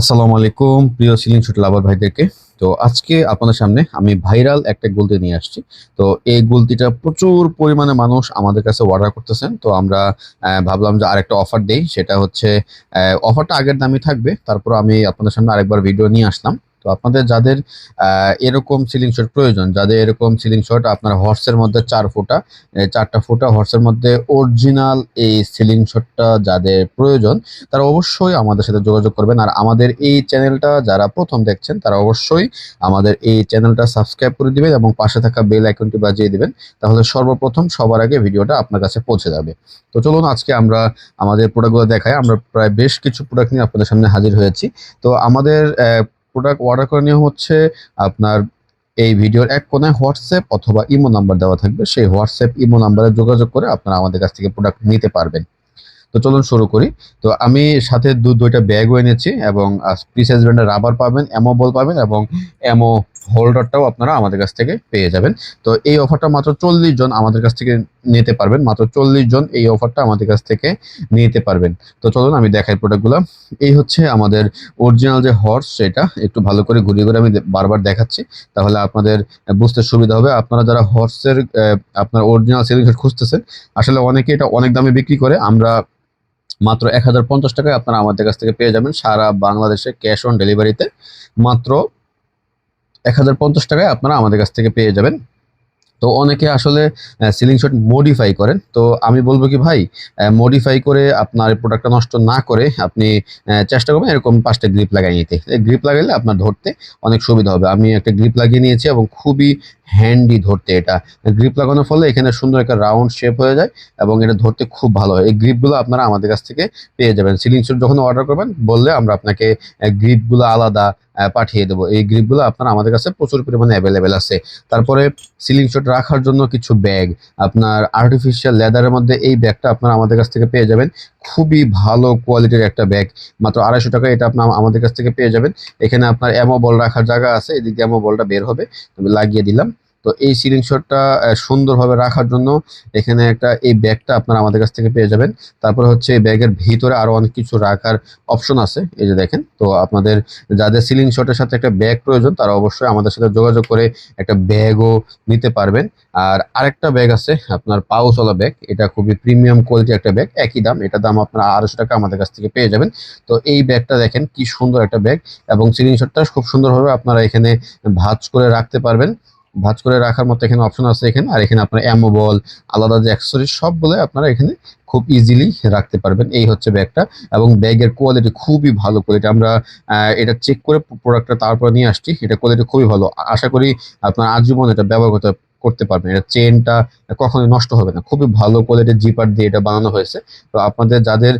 আসসালামু আলাইকুম, প্রিয় সিলিং শুট লাভার ভাইদেরকে। তো আজকে আপনাদের সামনে আমি ভাইরাল একটা গুলতি নিয়ে আসছি। তো এই গুলতিটা প্রচুর পরিমাণে মানুষ আমাদের কাছে অর্ডার করতেছেন। তো আমরা ভাবলাম যে আরেকটা অফার দেই। সেটা হচ্ছে অফারটা আগের দামই থাকবে। তারপর আমি আপনাদের সামনে আরেকবার ভিডিও নিয়ে আসলাম। তো আপনাদের যাদের এরকম সিলিং শট প্রয়োজন, যাদের এরকম সিলিং শট আপনার হর্সের মধ্যে চার ফুটা চারটা ফুটা হর্সের মধ্যে অরিজিনাল এই সিলিং শটটা যাদের প্রয়োজন, তারা অবশ্যই আমাদের সাথে যোগাযোগ করবেন। আর আমাদের এই চ্যানেলটা যারা প্রথম দেখছেন, তারা অবশ্যই আমাদের এই চ্যানেলটা সাবস্ক্রাইব করে দিবেন এবং পাশে থাকা বেল আইকনটি বাজিয়ে দিবেন, তাহলে সর্বপ্রথম সবার আগে ভিডিওটা আপনার কাছে পৌঁছে যাবে। তো চলুন আজকে আমরা আমাদের প্রোডাক্টগুলো দেখাই। আমরা প্রায় বেশ কিছু প্রোডাক্ট নিয়ে আপনাদের সামনে হাজির হয়েছি। তো আমাদের প্রোডাক্ট অর্ডার করে নিয়ম হচ্ছে আপনার এই ভিডিওর এক কোনায় হোয়াটসঅ্যাপ অথবা ইমো নাম্বার দেওয়া থাকবে। সেই হোয়াটসঅ্যাপ, ইমো নাম্বারে যোগাযোগ করে আপনারা আমাদের কাছ থেকে প্রোডাক্ট নিতে পারবেন। তো চলুন শুরু করি। তো আমি সাথে দু, দুইটা ব্যাগও এনেছি এবং পিসেস ব্র্যান্ডের রাবার পাবেন অ্যামো বল পাবেন এবং অ্যামো হোল্ডারটাও আপনারা আমাদের কাছ থেকে পেয়ে যাবেন। তো এই অফারটা মাত্র চল্লিশ জন আমাদের কাছ থেকে নিতে পারবেন। মাত্র চল্লিশ জন এই অফারটা আমাদের কাছ থেকে নিতে পারবেন। তো চলুন আমি দেখাই প্রোডাক্টগুলো। এই হচ্ছে আমাদের অরিজিনাল যে হর্স, সেটা একটু ভালো করে ঘুরিয়ে ঘুরে আমি বারবার দেখাচ্ছি। তাহলে আপনাদের বুঝতে সুবিধা হবে। আপনারা যারা হর্সের আপনার অরিজিনাল সেলিং সিলিং খুঁজতেছেন, আসলে অনেকে এটা অনেক দামে বিক্রি করে। আমরা মাত্র এক হাজার পঞ্চাশ টাকায় আপনারা আমাদের কাছ থেকে পেয়ে যাবেন। সারা বাংলাদেশে ক্যাশ অন ডেলিভারিতে মাত্র এক হাজার পঞ্চাশ টাকায় আপনারা আমাদের কাছ থেকে পেয়ে যাবেন। তো অনেকে আসলে সিলিং শট মডিফাই করেন। তো আমি বলব কি ভাই মডিফাই করে আপনার প্রোডাক্টটা নষ্ট না করে আপনি চেষ্টা করবেন এরকম পাঁচটা গ্রিপ লাগাই নিতে। গ্রিপ লাগাইলে আপনার ধরতে অনেক সুবিধা হবে। আমি একটা গ্রিপ লাগিয়ে নিয়েছি এবং খুবই হ্যান্ডি ধরতে এটা। গ্রিপ লাগানোর ফলে এখানে সুন্দর একটা রাউন্ড শেপ হয়ে যায় এবং এটা ধরতে খুব ভালো হয়। এই গ্রিপগুলো আপনারা আমাদের কাছ থেকে পেয়ে যাবেন। সিলিং শট যখন অর্ডার করবেন, বললে আমরা আপনাকে গ্রিপগুলো আলাদা পাঠিয়ে দেবো। এই গ্রিপগুলো আপনার আমাদের কাছে প্রচুর পরিমাণে অ্যাভেলেবেল আছে। তারপরে সিলিং শট রাখার জন্য কিছু ব্যাগ আপনার আর্টিফিশিয়াল লেদারের মধ্যে এই ব্যাগটা আপনার আমাদের কাছ থেকে পেয়ে যাবেন। খুবই ভালো কোয়ালিটির একটা ব্যাগ মাত্র আড়াইশো টাকা এটা আপনার আমাদের কাছ থেকে পেয়ে যাবেন। এখানে আপনার অ্যামো বল রাখার জায়গা আছে। এদিকে অ্যামো বলটা বের হবে। আমি লাগিয়ে দিলাম। তো এই সিলিং শটটা সুন্দরভাবে রাখার জন্য এখানে একটা এই ব্যাগটা আপনারা আমাদের কাছ থেকে পেয়ে যাবেন। তারপরে হচ্ছে এই ব্যাগের ভিতরে আরও অনেক কিছু রাখার অপশন আছে, এই যে দেখেন। তো আপনাদের যাদের সিলিং শটের সাথে একটা ব্যাগ প্রয়োজন, তারা অবশ্যই আমাদের সাথে যোগাযোগ করে একটা ব্যাগও নিতে পারবেন। আর আরেকটা ব্যাগ আছে, আপনার পাউসওয়ালা ব্যাগ। এটা খুবই প্রিমিয়াম কোয়ালিটি একটা ব্যাগ, একই দাম। এটা দাম আপনার আড়াইশো টাকা আমাদের কাছ থেকে পেয়ে যাবেন। তো এই ব্যাগটা দেখেন, কি সুন্দর একটা ব্যাগ। এবং সিলিং শটটা খুব সুন্দরভাবে আপনারা এখানে ভাঁজ করে রাখতে পারবেন। ভাঁজ করে রাখার মতো এখানে অপশন আছে এখানে। আর এখানে আপনার অ্যামো বল আলাদা যে অ্যাক্সেসরিজ সবগুলো আপনারা এখানে খুব ইজিলি রাখতে পারবেন। এই হচ্ছে ব্যাগটা এবং ব্যাগের কোয়ালিটি খুবই ভালো কোয়ালিটি আমরা এটা চেক করে প্রোডাক্টটা তারপর নিয়ে আসছি। এটা কোয়ালিটি খুবই ভালো। আশা করি আপনার আজীবন এটা ব্যবহার করতে করতে পারবেন। এটা চেনটা কখনোই নষ্ট হবে না। খুবই ভালো কোয়ালিটির জিপার দিয়ে এটা বানানো হয়েছে। তো আপনাদের যাদের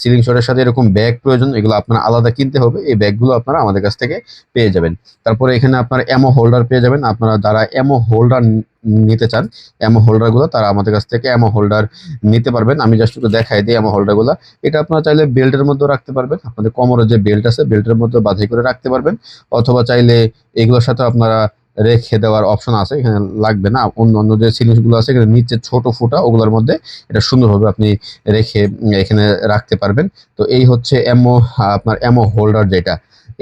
সিলিং শটের সাথে এরকম ব্যাগ প্রয়োজন, এগুলো আপনার আলাদা কিনতে হবে। এই ব্যাগগুলো আপনারা আমাদের কাছ থেকে পেয়ে যাবেন। তারপরে এখানে আপনার অ্যামো হোল্ডার পেয়ে যাবেন। আপনারা যারা অ্যামো হোল্ডার নিতে চান অ্যামো হোল্ডারগুলো তারা আমাদের কাছ থেকে অ্যামো হোল্ডার নিতে পারবেন। আমি জাস্ট একটু দেখাই দিই অ্যামো হোল্ডারগুলো এটা আপনারা চাইলে বেল্টের মধ্যেও রাখতে পারবেন। আপনাদের কোমরের যে বেল্ট আছে বেল্টের মধ্যে বাঁধাই করে রাখতে পারবেন। অথবা চাইলে এগুলোর সাথে আপনারা রেখে দেওয়ার অপশন আছে, এখানে লাগবে না। অন্য অন্য যে সিলিংসগুলো আছে, এখানে নিচে ছোট ফুটা, ওগুলোর মধ্যে এটা সুন্দরভাবে আপনি রেখে এখানে রাখতে পারবেন। তো এই হচ্ছে অ্যামো আপনার অ্যামো হোল্ডার যেটা।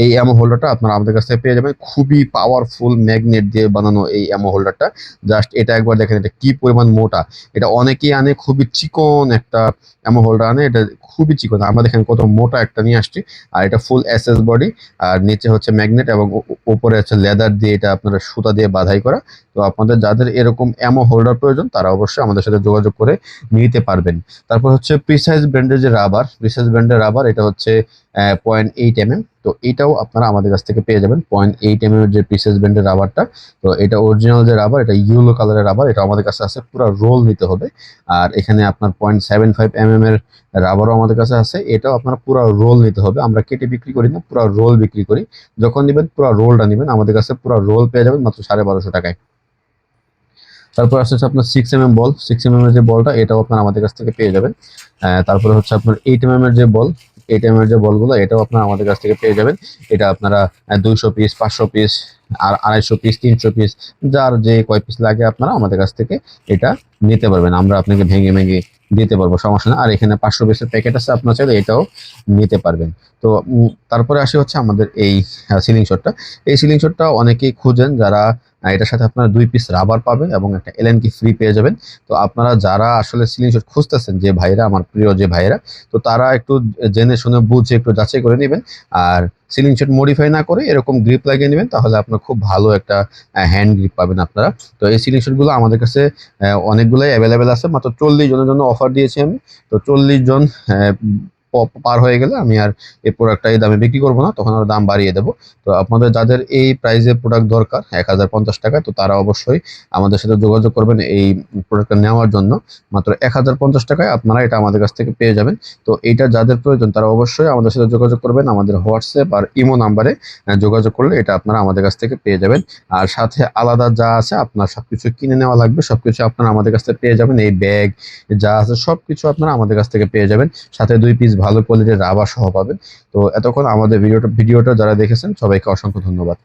এই অ্যামো হোল্ডারটা আপনারা আমাদের কাছ থেকে পেয়ে যাবেন। খুবই পাওয়ারফুল ম্যাগনেট দিয়ে বানানো এই অ্যামো হোল্ডারটা জাস্ট এটা একবার দেখেন, এটা কি পরিমাণ মোটা। এটা অনেকেই আনে, খুবই চিকন একটা অ্যামো হোল্ডার আনে, এটা খুবই চিকন। আমরা দেখেন কত মোটা একটা নিয়ে আসছি, আর এটা ফুল এসএস বডি আর নিচে হচ্ছে ম্যাগনেট এবং ও- ও- উপরে হচ্ছে লেদার দিয়ে এটা আপনারা সুতা দিয়ে বাধাই করা। তো আপনাদের যাদের এরকম অ্যামো হোল্ডার প্রয়োজন, তারা অবশ্যই আমাদের সাথে যোগাযোগ করে নিতে পারবেন। তারপর হচ্ছে প্রিসাইজ ব্র্যান্ডের যে রাবার প্রিসাইজ ব্র্যান্ডের রাবার এটা হচ্ছে পয়েন্ট এইট এম এম তো এটাও আপনারা আমাদের কাছ থেকে পেয়ে যাবেন। পয়েন্ট এইট এম এর যে প্রিসাইজ ব্র্যান্ডের রাবারটা তো এটা অরিজিনাল যে রাবার এটা ইউলো কালারের রাবার এটা আমাদের কাছে আছে, পুরো রোল নিতে হবে। আর এখানে আপনার point seven five M M এর রাবারও আমাদের কাছে আছে। এটাও আপনারা পুরো রোল নিতে হবে। আমরা কেটে বিক্রি করি না, পুরো রোল বিক্রি করি। যখন নেবেন পুরো রোলটা নেবেন। আমাদের কাছে পুরো রোল পেয়ে যাবেন মাত্র সাড়ে বারোশো টাকায়। তারপর হচ্ছে আপনার six M M ball six M M এর যে বলটা এটাও আপনার আমাদের কাছ থেকে পেয়ে যাবেন। তারপরে হচ্ছে আপনার এইট এম এম এর যে বল এই টাইমের যে বলগুলো, এটাও আপনারা আমাদের কাছ থেকে পেয়ে যাবেন। এটা আপনারা দুইশো পিস পাঁচশো পিস আর আড়াইশো পিস তিনশো পিস যার যে কয় পিস লাগে আপনারা আমাদের কাছ থেকে এটা নিতে পারবেন। আমরা আপনাকে ভেঙে ভেঙে দিতে পারব, সমস্যা না। আর এখানে পাঁচশো পিসের প্যাকেট আছে, আপনার চাইলে এটাও নিতে পারবেন। তো তারপরে আসে হচ্ছে আমাদের এই সিলিং শটটা এই সিলিং শটটা অনেকেই খুঁজেন, যারা এটার সাথে আপনারা দুই পিস রাবার পাবেন এবং একটা এলএন কি ফ্রি পেয়ে যাবেন। তো আপনারা যারা আসলে সিলিং শট খুঁজতেছেন যে ভাইরা, আমার প্রিয় যে ভাইরা তো তারা একটু জেনে শুনে বুঝে একটু যাচাই করে নেবেন। আর সিলিং শট মডিফাই না করে এরকম গ্রিপ লাগিয়ে নেবেন, তাহলে আপনার খুব ভালো একটা হ্যান্ড গ্রিপ পাবেন আপনারা। তো এই সিলিং শটগুলো আমাদের কাছে অনেকগুলোই অ্যাভেলেবেল আছে। মাত্র চল্লিশ জনের জন্য অফার দিয়েছি আমি। তো চল্লিশ জন পার হয়ে গেলে আমি আর এই প্রোডাক্টটা এই দামে বিক্রি করব না, তখন আর দাম বাড়িয়ে দেবো। তো আপনাদের যাদের এই প্রাইজে প্রোডাক্ট দরকার, এক হাজার পঞ্চাশ টাকা, তো তারা অবশ্যই আমাদের সাথে যোগাযোগ করবেন এই প্রোডাক্টটা নেওয়ার জন্য। মাত্র এক হাজার পঞ্চাশ টাকায় আপনারা এটা আমাদের কাছ থেকে পেয়ে যাবেন। তো এইটা যাদের প্রয়োজন, তারা অবশ্যই আমাদের সাথে যোগাযোগ করবেন। আমাদের হোয়াটসঅ্যাপ আর ইমো নাম্বারে যোগাযোগ করলে এটা আপনারা আমাদের কাছ থেকে পেয়ে যাবেন। আর সাথে আলাদা যা আছে, আপনার সবকিছু কিনে নেওয়া লাগবে, সবকিছু আপনারা আমাদের কাছ থেকে পেয়ে যাবেন। এই ব্যাগ যা আছে, সবকিছু আপনারা আমাদের কাছ থেকে পেয়ে যাবেন। সাথে দুই পিস ভালো কোয়ালিটির রাবার সহ পাবেন। তো এতক্ষণ আমাদের ভিডিওটা ভিডিওটা যারা দেখেছেন, সবাইকে অসংখ্য ধন্যবাদ।